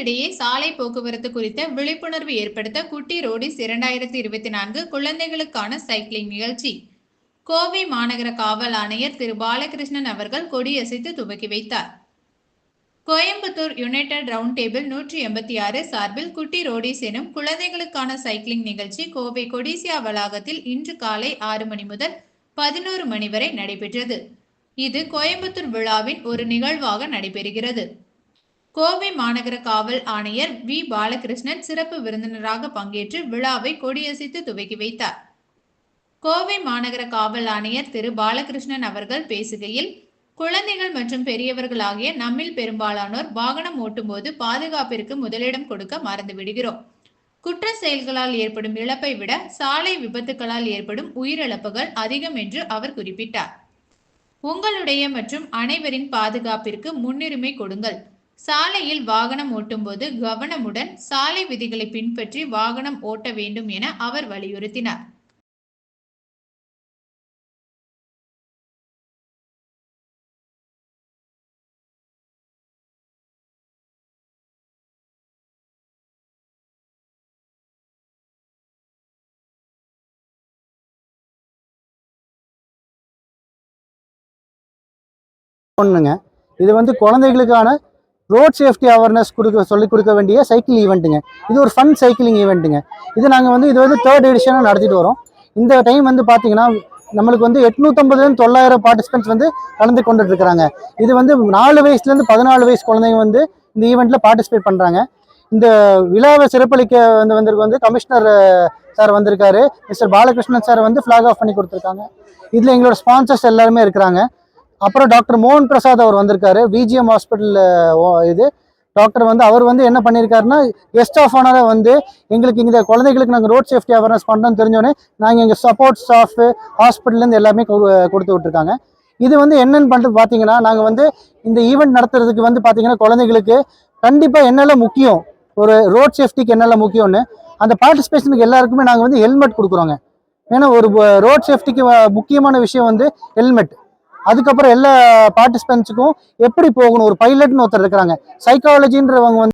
மக்களிடையே சாலை போக்குவரத்து குறித்த விழிப்புணர்வு ஏற்படுத்த குட்டி ரோடிஸ் இரண்டாயிரத்தி இருபத்தி நான்கு குழந்தைகளுக்கான சைக்கிளிங் நிகழ்ச்சி. கோவை மாநகர காவல் ஆணையர் திரு பாலகிருஷ்ணன் அவர்கள் கொடியசைத்து துவக்கி வைத்தார். கோயம்புத்தூர் யுனைடெட் ரவுண்ட் டேபிள் நூற்றி எண்பத்தி ஆறு சார்பில் குட்டி ரோடிஸ் எனும் குழந்தைகளுக்கான சைக்கிளிங் நிகழ்ச்சி கோவை கொடிசியா வளாகத்தில் இன்று காலை ஆறு மணி முதல் பதினோரு மணி வரை நடைபெற்றது. இது கோயம்புத்தூர் விழாவின் ஒரு நிகழ்வாக நடைபெறுகிறது. கோவை மாநகர காவல் ஆணையர் வி. பாலகிருஷ்ணன் சிறப்பு விருந்தினராக பங்கேற்று விழாவை கொடியசைத்து துவக்கி வைத்தார். கோவை மாநகர காவல் ஆணையர் திரு. பாலகிருஷ்ணன் அவர்கள் பேசுகையில் குழந்தைகள் மற்றும் பெரியவர்கள் ஆகிய நம்மில் பெரும்பாலானோர் வாகனம் ஓட்டும்போது பாதுகாப்பிற்கு முதலிடம் கொடுக்க மறந்து விடுகிறோம். குற்ற செயல்களால் ஏற்படும் இழப்பை விட சாலை விபத்துகளால் ஏற்படும் உயிரிழப்புகள் அதிகம் என்று அவர் குறிப்பிட்டார். உங்களுடைய மற்றும் அனைவரின் பாதுகாப்பிற்கு முன்னுரிமை கொடுங்கள். சாலையில் வாகனம் ஓட்டும்போது கவனமுடன் சாலை விதிகளை பின்பற்றி வாகனம் ஓட்ட வேண்டும் என அவர் வலியுறுத்தினார். ஒன்றுங்க இது வந்து குழந்தைகளுக்கான ரோட் சேஃப்டி அவேர்னஸ் கொடுக்க சொல்லிக் கொடுக்க வேண்டிய சைக்கிள் ஈவெண்ட்டுங்க இது ஒரு ஃபன் சைக்கிளிங் ஈவெண்ட்டுங்க இது நாங்கள் வந்து இது வந்து தேர்ட் எடிஷனாக நடத்திட்டு வரோம். இந்த டைம் வந்து பார்த்தீங்கன்னா நம்மளுக்கு வந்து எட்நூற்றம்பதுலேருந்து தொள்ளாயிரம் பார்ட்டிசிபென்ட்ஸ் வந்து கலந்து கொண்டுட்டு இருக்கிறாங்க இது வந்து நாலு வயசுலேருந்து பதினாலு வயசு குழந்தைங்க வந்து இந்த ஈவெண்ட்டில் பார்ட்டிசிபேட் பண்ணுறாங்க இந்த விழாவை சிறப்பளிக்க வந்து வந்திருக்கு வந்து கமிஷனர் சார் வந்திருக்காரு. மிஸ்டர் பாலகிருஷ்ணன் சார் வந்து ஃப்ளாக் ஆஃப் பண்ணி கொடுத்துருக்காங்க. இதில் எங்களோட ஸ்பான்சர்ஸ் எல்லாருமே இருக்கிறாங்க. அப்புறம் டாக்டர் மோகன் பிரசாத் அவர் வந்திருக்காரு. விஜிஎம் ஹாஸ்பிட்டலில் இது. டாக்டர் வந்து அவர் வந்து என்ன பண்ணியிருக்காருன்னா கெஸ்ட் ஆஃப் ஆனரை வந்து எங்களுக்கு இந்த குழந்தைகளுக்கு நாங்கள் ரோட் சேஃப்டி அவேர்னஸ் பண்ணுறோம்னு தெரிஞ்சோடனே நாங்கள் எங்கள் சப்போர்ட் ஸ்டாஃப் ஹாஸ்பிட்டல்லேருந்து எல்லாமே கொடு- கொடுத்து விட்டுருக்காங்க. இது வந்து என்னென்னு பண்ணிட்டு பார்த்தீங்கன்னா நாங்கள் வந்து இந்த ஈவெண்ட் நடத்துறதுக்கு வந்து பார்த்தீங்கன்னா குழந்தைகளுக்கு கண்டிப்பாக என்னெல்லாம் முக்கியம் ஒரு ரோட் சேஃப்டிக்கு என்னெல்லாம் முக்கியம்னு அந்த பார்ட்டிசிபேஷனுக்கு எல்லாருக்குமே நாங்கள் வந்து ஹெல்மெட் கொடுக்குறோங்க. ஏன்னா ஒரு ரோட் சேஃப்டிக்கு முக்கியமான விஷயம் வந்து ஹெல்மெட் அதுக்கப்புறம் எல்லா பார்ட்டிசிபென்ட்ஸுக்கும் எப்படி போகணும்? ஒரு பைலட்னு ஒருத்தர் இருக்கிறாங்க. சைக்காலஜின்றவங்க வந்து